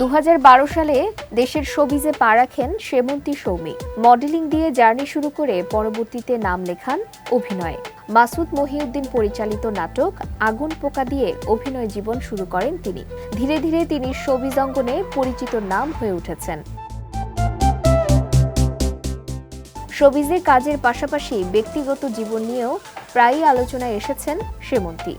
দু হাজার বারো সালে দেশের শোবিজে পা রাখেন সেমন্তী সৌমি। মডেলিং দিয়ে জার্নি শুরু করে পরবর্তীতে নাম লেখান অভিনয়ে। মাসুদ মহিউদ্দিন পরিচালিত নাটক আগুন পোকা দিয়ে অভিনয় জীবন শুরু করেন তিনি। ধীরে ধীরে তিনি শোবিজ অঙ্গনে পরিচিত নাম হয়ে উঠেছেন। শোবিজে কাজের পাশাপাশি ব্যক্তিগত জীবন নিয়েও প্রায়ই আলোচনায় এসেছেন সেমন্তী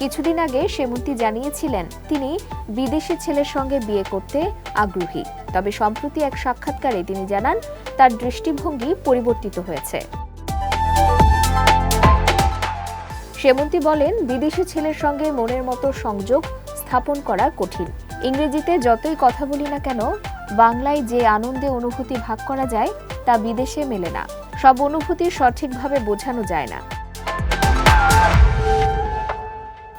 কিছুদিন আগে সেমন্তী জানিয়েছিলেন, তিনি বিদেশি ছেলের সঙ্গে বিয়ে করতে আগ্রহী। তবে সম্প্রতি এক সাক্ষাৎকারে তিনি জানান, তার দৃষ্টিভঙ্গি পরিবর্তিত হয়েছে। সেমন্তী বলেন, বিদেশি ছেলের সঙ্গে মনের মতো সংযোগ স্থাপন করা কঠিন। ইংরেজিতে যতই কথা বলি না কেন, বাংলায় যে আনন্দে অনুভূতি ভাগ করা যায়, তা বিদেশে মেলে না। সব অনুভূতি সঠিকভাবে বোঝানো যায় না।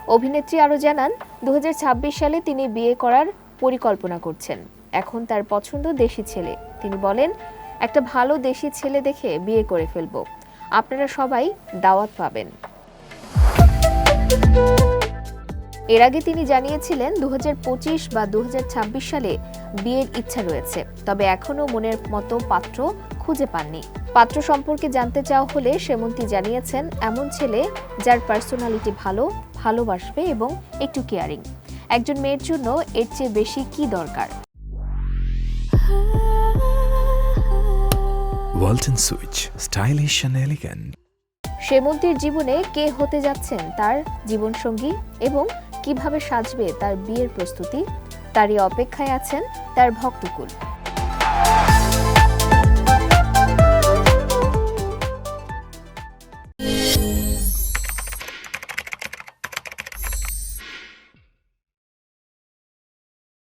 অভিনেত্রী আরও জানান দু হাজার ছাব্বিশ সালে তিনি বিয়ে করার পরিকল্পনা করছেন। এখন তার পছন্দ দেশি ছেলে। তিনি বলেন, একটা ভালো দেশি ছেলে দেখে বিয়ে করে ফেলব। আপনারা সবাই দাওয়াত পাবেন। এর আগে তিনি জানিয়েছিলেন দু হাজার পঁচিশ বা দু সালে বিয়ের ইচ্ছা রয়েছে তবে এখনও মনের মতো পাত্র খুঁজে পাননি। পাত্র সম্পর্কে জানতে চাওয়া হলে সেমন্তী জানিয়েছেন এমন ছেলে যার পার্সোনালিটি ভালো ভালোবাসবে এবং একটু কেয়ারিং একজন মেয়ের জন্য এর চেয়ে বেশি কি দরকার? Elegant. সেমন্তীর জীবনে কে হতে যাচ্ছেন তার জীবনসঙ্গী এবং কীভাবে সাজবে তার বিয়ের প্রস্তুতি তারই অপেক্ষায় আছেন তার ভক্তকুল।